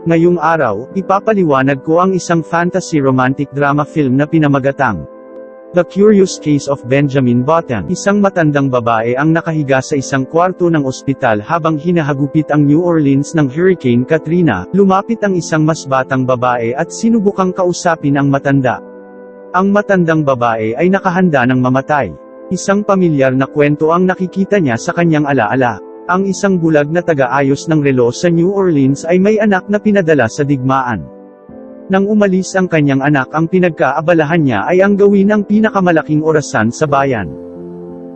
Ngayong araw, ipapaliwanag ko ang isang fantasy romantic drama film na pinamagatang The Curious Case of Benjamin Button. Isang matandang babae ang nakahiga sa isang kwarto ng ospital habang hinahagupit ang New Orleans ng Hurricane Katrina. Lumapit ang isang mas batang babae at sinubukang kausapin ang matanda. Ang matandang babae ay nakahanda ng mamatay. Isang pamilyar na kwento ang nakikita niya sa kanyang alaala. Ang isang bulag na taga-ayos ng relo sa New Orleans ay may anak na pinadala sa digmaan. Nang umalis ang kanyang anak ang pinagkaabalahan niya ay ang gawin ang pinakamalaking orasan sa bayan.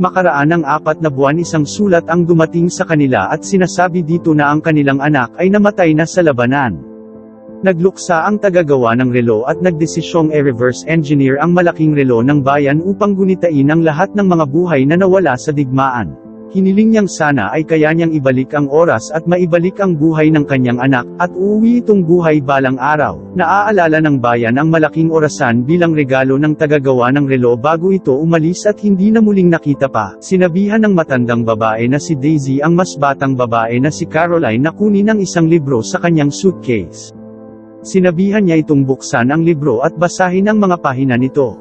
Makaraan ng apat na buwan isang sulat ang dumating sa kanila at sinasabi dito na ang kanilang anak ay namatay na sa labanan. Nagluksa ang tagagawa ng relo at nagdesisyong i-reverse engineer ang malaking relo ng bayan upang gunitain ang lahat ng mga buhay na nawala sa digmaan. Hiniling niyang sana ay kaya niyang ibalik ang oras at maibalik ang buhay ng kanyang anak, at uuwi itong buhay balang araw. Naaalala ng bayan ang malaking orasan bilang regalo ng tagagawa ng relo bago ito umalis at hindi na muling nakita pa. Sinabihan ng matandang babae na si Daisy ang mas batang babae na si Caroline na kunin ang isang libro sa kanyang suitcase. Sinabihan niya itong buksan ang libro at basahin ang mga pahina nito.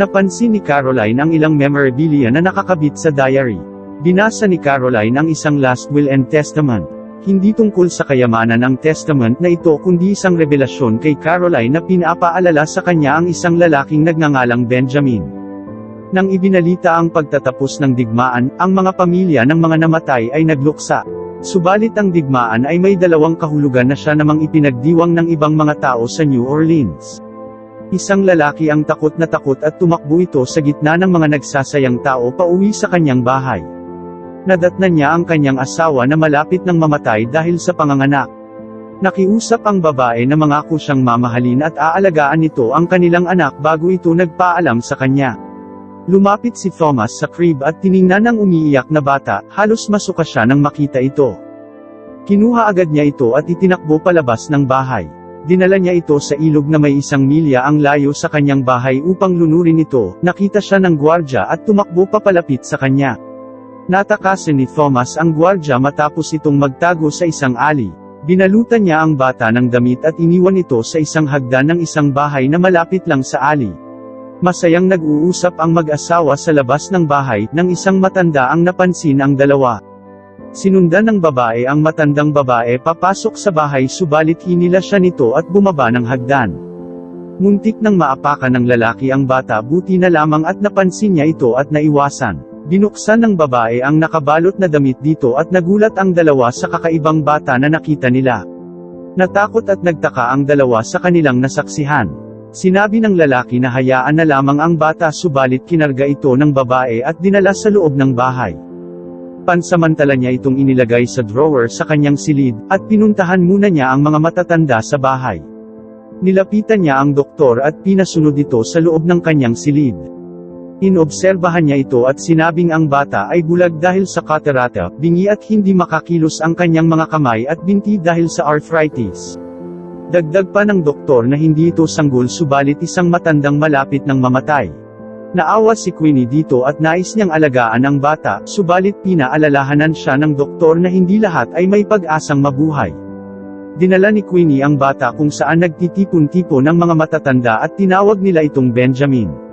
Napansin ni Caroline ang ilang memorabilia na nakakabit sa diary. Binasa ni Caroline ang isang last will and testament. Hindi tungkol sa kayamanan ng testament na ito kundi isang revelasyon kay Caroline na pinapaalala sa kanya ang isang lalaking nagngangalang Benjamin. Nang ibinalita ang pagtatapos ng digmaan, ang mga pamilya ng mga namatay ay nagluksa. Subalit ang digmaan ay may dalawang kahulugan na siya namang ipinagdiwang ng ibang mga tao sa New Orleans. Isang lalaki ang takot na takot at tumakbo ito sa gitna ng mga nagsasayang tao pauwi sa kanyang bahay. Nadatnan niya ang kanyang asawa na malapit ng mamatay dahil sa panganganak. Nakiusap ang babae na mangako siyang mamahalin at aalagaan nito ang kanilang anak bago ito nagpaalam sa kanya. Lumapit si Thomas sa crib at tiningnan ang umiiyak na bata, halos masuka siya nang makita ito. Kinuha agad niya ito at itinakbo palabas ng bahay. Dinala niya ito sa ilog na may isang milya ang layo sa kanyang bahay upang lunurin ito, nakita siya ng gwardya at tumakbo papalapit sa kanya. Natakasan ni Thomas ang gwardya matapos itong magtago sa isang ali. Binalutan niya ang bata ng damit at iniwan ito sa isang hagdan ng isang bahay na malapit lang sa ali. Masayang nag-uusap ang mag-asawa sa labas ng bahay, nang isang matanda ang napansin ang dalawa. Sinundan ng babae ang matandang babae papasok sa bahay subalit hinila siya nito at bumaba ng hagdan. Muntik nang maapakan ng lalaki ang bata buti na lamang at napansin niya ito at naiwasan. Binuksan ng babae ang nakabalot na damit dito at nagulat ang dalawa sa kakaibang bata na nakita nila. Natakot at nagtaka ang dalawa sa kanilang nasaksihan. Sinabi ng lalaki na hayaan na lamang ang bata subalit kinarga ito ng babae at dinala sa loob ng bahay. Pansamantala niya itong inilagay sa drawer sa kanyang silid, at pinuntahan muna niya ang mga matatanda sa bahay. Nilapitan niya ang doktor at pinasunod ito sa loob ng kanyang silid. Inobserbahan niya ito at sinabing ang bata ay bulag dahil sa catarata, bingi at hindi makakilos ang kanyang mga kamay at binti dahil sa arthritis. Dagdag pa ng doktor na hindi ito sanggol subalit isang matandang malapit ng mamatay. Naawa si Queenie dito at nais niyang alagaan ang bata, subalit pinaalalahanan siya ng doktor na hindi lahat ay may pag-asang mabuhay. Dinala ni Queenie ang bata kung saan nagtitipon-tipon ng mga matatanda at tinawag nila itong Benjamin.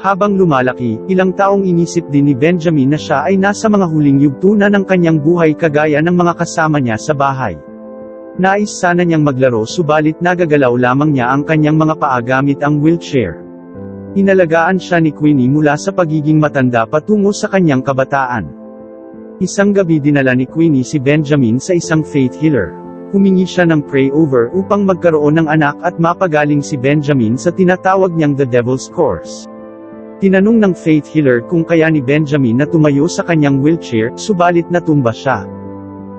Habang lumalaki, ilang taong inisip din ni Benjamin na siya ay nasa mga huling yugto na ng kanyang buhay kagaya ng mga kasama niya sa bahay. Nais sana niyang maglaro subalit nagagalaw lamang niya ang kanyang mga paa gamit ang wheelchair. Inalagaan siya ni Queenie mula sa pagiging matanda patungo sa kanyang kabataan. Isang gabi dinala ni Queenie si Benjamin sa isang faith healer. Humingi siya ng pray over upang magkaroon ng anak at mapagaling si Benjamin sa tinatawag niyang the devil's course. Tinanong ng faith healer kung kaya ni Benjamin na tumayo sa kanyang wheelchair, subalit natumba siya.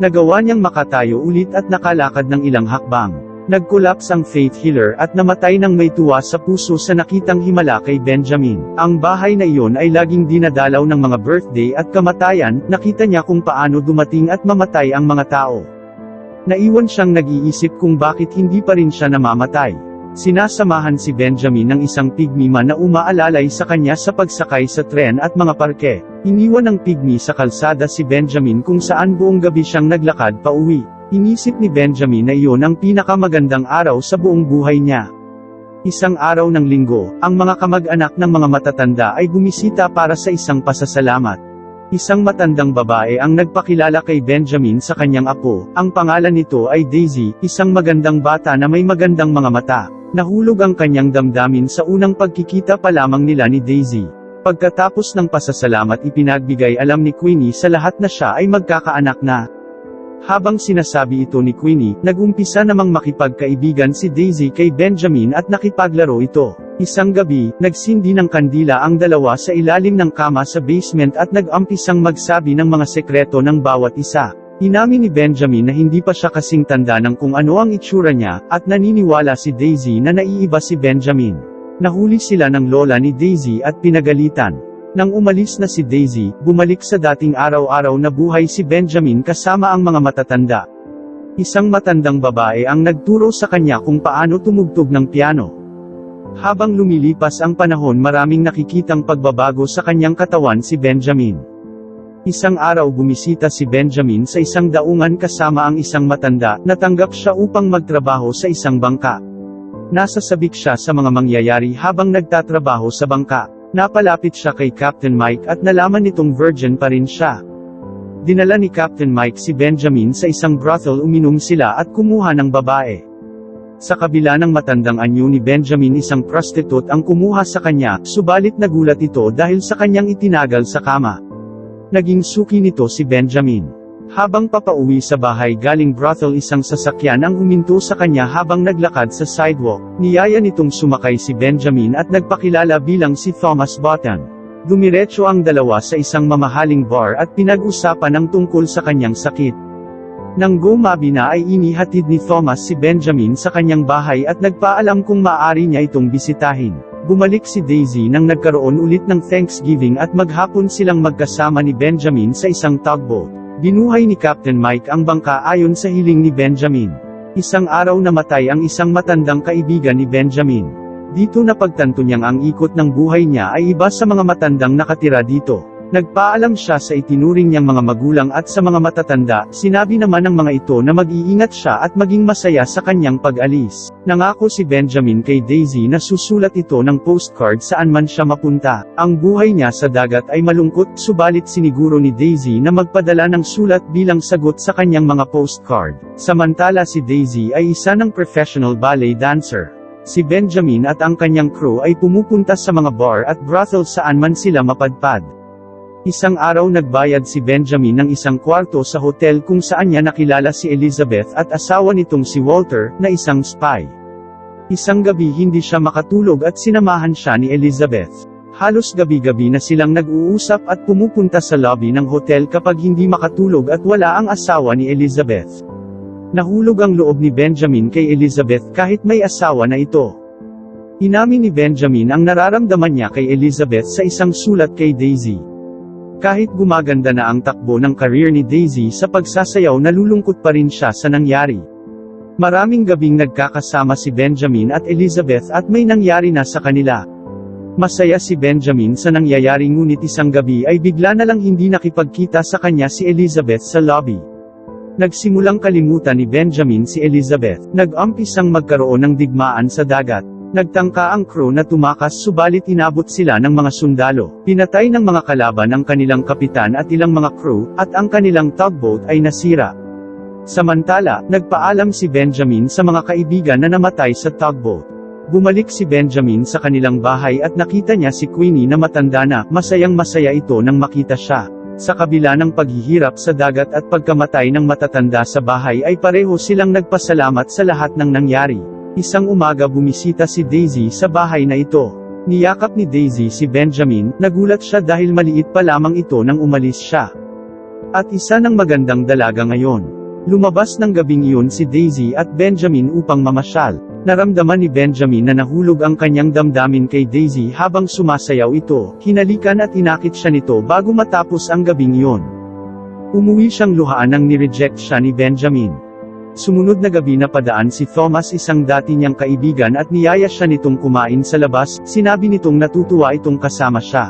Nagawa niyang makatayo ulit at nakalakad ng ilang hakbang. Nagkolaps ang faith healer at namatay ng may tuwa sa puso sa nakitang himala kay Benjamin. Ang bahay na iyon ay laging dinadalaw ng mga birthday at kamatayan, nakita niya kung paano dumating at mamatay ang mga tao. Naiwan siyang nag-iisip kung bakit hindi pa rin siya namamatay. Sinasamahan si Benjamin ng isang pigmima na umaalalay sa kanya sa pagsakay sa tren at mga parke. Iniwan ng pigmi sa kalsada si Benjamin kung saan buong gabi siyang naglakad pa uwi. Inisip ni Benjamin na iyon ang pinakamagandang araw sa buong buhay niya. Isang araw ng linggo, ang mga kamag-anak ng mga matatanda ay bumisita para sa isang pasasalamat. Isang matandang babae ang nagpakilala kay Benjamin sa kanyang apo, ang pangalan nito ay Daisy, isang magandang bata na may magandang mga mata. Nahulog ang kanyang damdamin sa unang pagkikita pa lamang nila ni Daisy. Pagkatapos ng pasasalamat ipinagbigay alam ni Queenie sa lahat na siya ay magkakaanak na. Habang sinasabi ito ni Queenie, nagumpisa namang makipagkaibigan si Daisy kay Benjamin at nakipaglaro ito. Isang gabi, nagsindi ng kandila ang dalawa sa ilalim ng kama sa basement at nag-ampisang magsabi ng mga sekreto ng bawat isa. Inamin ni Benjamin na hindi pa siya kasing tanda ng kung ano ang itsura niya, at naniniwala si Daisy na naiiba si Benjamin. Nahuli sila ng lola ni Daisy at pinagalitan. Nang umalis na si Daisy, bumalik sa dating araw-araw na buhay si Benjamin kasama ang mga matatanda. Isang matandang babae ang nagturo sa kanya kung paano tumugtog ng piano. Habang lumilipas ang panahon maraming nakikitang pagbabago sa kanyang katawan si Benjamin. Isang araw bumisita si Benjamin sa isang daungan kasama ang isang matanda, natanggap siya upang magtrabaho sa isang bangka. Nasasabik siya sa mga mangyayari habang nagtatrabaho sa bangka. Napalapit siya kay Captain Mike at nalaman nitong virgin pa rin siya. Dinala ni Captain Mike si Benjamin sa isang brothel uminom sila at kumuha ng babae. Sa kabila ng matandang anyo ni Benjamin isang prostitute ang kumuha sa kanya, subalit nagulat ito dahil sa kanyang itinagal sa kama. Naging suki nito si Benjamin. Habang papauwi sa bahay galing brothel isang sasakyan ang huminto sa kanya habang naglakad sa sidewalk, niyaya nitong sumakay si Benjamin at nagpakilala bilang si Thomas Button. Dumiretso ang dalawa sa isang mamahaling bar at pinag-usapan ang tungkol sa kanyang sakit. Nang gumabi na ay inihatid ni Thomas si Benjamin sa kanyang bahay at nagpaalam kung maaari niya itong bisitahin. Bumalik si Daisy nang nagkaroon ulit ng Thanksgiving at maghapon silang magkasama ni Benjamin sa isang tugboat. Binuhay ni Captain Mike ang bangka ayon sa hiling ni Benjamin. Isang araw namatay ang isang matandang kaibigan ni Benjamin. Dito napagtanto niyang ang ikot ng buhay niya ay iba sa mga matandang nakatira dito. Nagpaalam siya sa itinuring niyang mga magulang at sa mga matatanda, sinabi naman ng mga ito na mag-iingat siya at maging masaya sa kanyang pag-alis. Nangako si Benjamin kay Daisy na susulat ito ng postcard saan man siya mapunta. Ang buhay niya sa dagat ay malungkot, subalit siniguro ni Daisy na magpadala ng sulat bilang sagot sa kanyang mga postcard. Samantala si Daisy ay isa ng professional ballet dancer. Si Benjamin at ang kanyang crew ay pumupunta sa mga bar at brothel saan man sila mapadpad. Isang araw nagbayad si Benjamin ng isang kwarto sa hotel kung saan niya nakilala si Elizabeth at asawa nitong si Walter, na isang spy. Isang gabi hindi siya makatulog at sinamahan siya ni Elizabeth. Halos gabi-gabi na silang nag-uusap at pumupunta sa lobby ng hotel kapag hindi makatulog at wala ang asawa ni Elizabeth. Nahulog ang loob ni Benjamin kay Elizabeth kahit may asawa na ito. Inamin ni Benjamin ang nararamdaman niya kay Elizabeth sa isang sulat kay Daisy. Kahit gumaganda na ang takbo ng career ni Daisy sa pagsasayaw nalulungkot pa rin siya sa nangyari. Maraming gabing nagkakasama si Benjamin at Elizabeth at may nangyari na sa kanila. Masaya si Benjamin sa nangyayari ngunit isang gabi ay bigla na lang hindi nakipagkita sa kanya si Elizabeth sa lobby. Nagsimulang kalimutan ni Benjamin si Elizabeth, nag-umpisang magkaroon ng digmaan sa dagat. Nagtangka ang crew na tumakas subalit inabot sila ng mga sundalo. Pinatay ng mga kalaban ang kanilang kapitan at ilang mga crew, at ang kanilang tugboat ay nasira. Samantala, nagpaalam si Benjamin sa mga kaibigan na namatay sa tugboat. Bumalik si Benjamin sa kanilang bahay at nakita niya si Queenie na matanda na, masayang masaya ito nang makita siya. Sa kabila ng paghihirap sa dagat at pagkamatay ng matatanda sa bahay ay pareho silang nagpasalamat sa lahat ng nangyari. Isang umaga bumisita si Daisy sa bahay na ito. Niyakap ni Daisy si Benjamin, nagulat siya dahil maliit pa lamang ito nang umalis siya. At isa ng magandang dalaga ngayon. Lumabas ng gabing iyon si Daisy at Benjamin upang mamasyal. Naramdaman ni Benjamin na nahulog ang kanyang damdamin kay Daisy habang sumasayaw ito, hinalikan at inakit siya nito bago matapos ang gabing iyon. Umuwi siyang luhaan nang nireject siya ni Benjamin. Sumunod na gabi na padaan si Thomas isang dati niyang kaibigan at niyaya siya nitong kumain sa labas, sinabi nitong natutuwa itong kasama siya.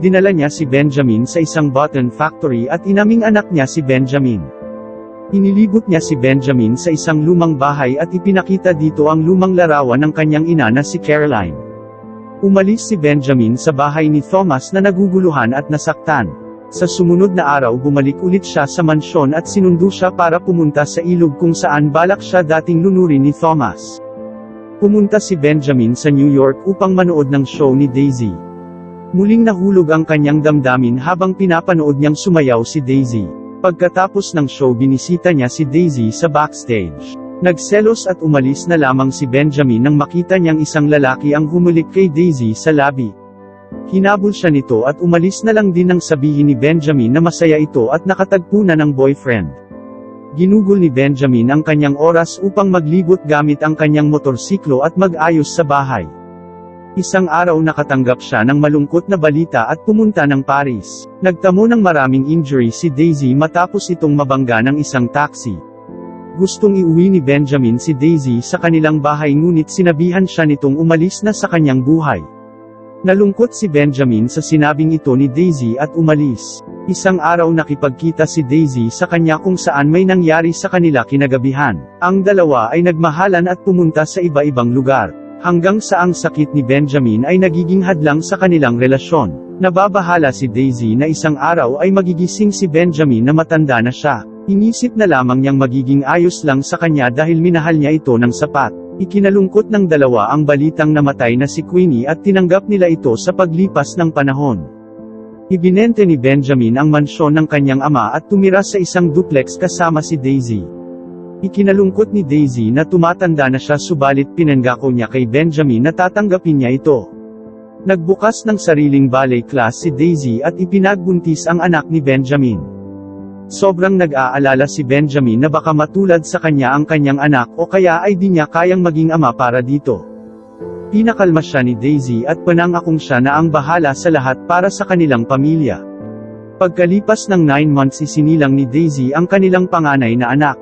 Dinala niya si Benjamin sa isang button factory at inaming anak niya si Benjamin. Inilibot niya si Benjamin sa isang lumang bahay at ipinakita dito ang lumang larawan ng kanyang ina na si Caroline. Umalis si Benjamin sa bahay ni Thomas na naguguluhan at nasaktan. Sa sumunod na araw bumalik ulit siya sa mansyon at sinundo siya para pumunta sa ilog kung saan balak siya dating lunurin ni Thomas. Pumunta si Benjamin sa New York upang manood ng show ni Daisy. Muling nahulog ang kanyang damdamin habang pinapanood niyang sumayaw si Daisy. Pagkatapos ng show binisita niya si Daisy sa backstage. Nagselos at umalis na lamang si Benjamin nang makita niyang isang lalaki ang humulik kay Daisy sa labi. Hinabol siya nito at umalis na lang din nang sabihin ni Benjamin na masaya ito at nakatagpo na ng boyfriend. Ginugol ni Benjamin ang kanyang oras upang maglibot gamit ang kanyang motorsiklo at mag-ayos sa bahay. Isang araw nakatanggap siya ng malungkot na balita at pumunta ng Paris. Nagtamo ng maraming injury si Daisy matapos itong mabangga ng isang taxi. Gustong iuwi ni Benjamin si Daisy sa kanilang bahay ngunit sinabihan siya nitong umalis na sa kanyang buhay. Nalungkot si Benjamin sa sinabing ito ni Daisy at umalis. Isang araw nakipagkita si Daisy sa kanya kung saan may nangyari sa kanila kinagabihan. Ang dalawa ay nagmahalan at pumunta sa iba-ibang lugar. Hanggang sa ang sakit ni Benjamin ay nagiging hadlang sa kanilang relasyon. Nababahala si Daisy na isang araw ay magigising si Benjamin na matanda na siya. Inisip na lamang niyang magiging ayos lang sa kanya dahil minahal niya ito ng sapat. Ikinalungkot ng dalawa ang balitang namatay na si Queenie at tinanggap nila ito sa paglipas ng panahon. Ibinente ni Benjamin ang mansyon ng kanyang ama at tumira sa isang duplex kasama si Daisy. Ikinalungkot ni Daisy na tumatanda na siya subalit pinangako niya kay Benjamin na tatanggapin niya ito. Nagbukas ng sariling ballet class si Daisy at ipinagbuntis ang anak ni Benjamin. Sobrang nag-aalala si Benjamin na baka matulad sa kanya ang kanyang anak o kaya ay di niya kayang maging ama para dito. Pinakalma siya ni Daisy at panangakong siya na ang bahala sa lahat para sa kanilang pamilya. Pagkalipas ng 9 months isinilang ni Daisy ang kanilang panganay na anak.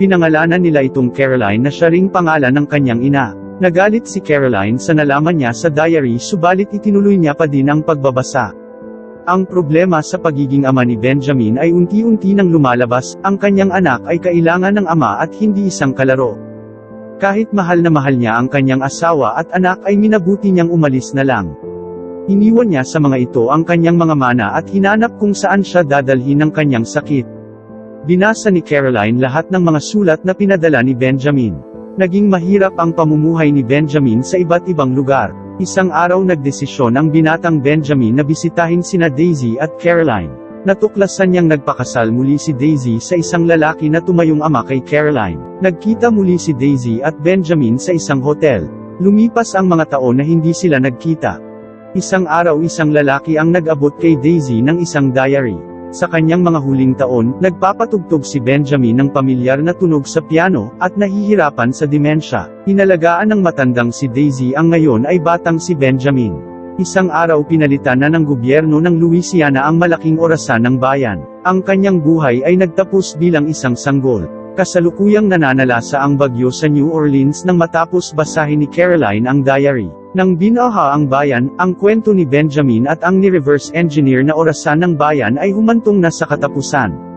Pinangalanan nila itong Caroline na siya ring pangalan ng kanyang ina. Nagalit si Caroline sa nalaman niya sa diary subalit itinuloy niya pa din ang pagbabasa. Ang problema sa pagiging ama ni Benjamin ay unti-unti nang lumalabas, ang kanyang anak ay kailangan ng ama at hindi isang kalaro. Kahit mahal na mahal niya ang kanyang asawa at anak ay minabuti niyang umalis na lang. Iniwan niya sa mga ito ang kanyang mga mana at hinanap kung saan siya dadalhin ng kanyang sakit. Binasa ni Caroline lahat ng mga sulat na pinadala ni Benjamin. Naging mahirap ang pamumuhay ni Benjamin sa iba't ibang lugar. Isang araw nagdesisyon ang binatang Benjamin na bisitahin sina Daisy at Caroline. Natuklasan niyang nagpakasal muli si Daisy sa isang lalaki na tumayong ama kay Caroline. Nagkita muli si Daisy at Benjamin sa isang hotel. Lumipas ang mga taon na hindi sila nagkita. Isang araw isang lalaki ang nag-abot kay Daisy ng isang diary. Sa kanyang mga huling taon, nagpapatugtog si Benjamin ng pamilyar na tunog sa piano, at nahihirapan sa dimensya. Inalagaan ng matandang si Daisy ang ngayon ay batang si Benjamin. Isang araw pinalitan na ng gobyerno ng Louisiana ang malaking orasan ng bayan. Ang kanyang buhay ay nagtapos bilang isang sanggol. Kasalukuyang nananalasa ang bagyo sa New Orleans nang matapos basahin ni Caroline ang diary. Nang binaha ang bayan, ang kwento ni Benjamin at ang ni-reverse engineer na orasan ng bayan ay humantong na sa katapusan.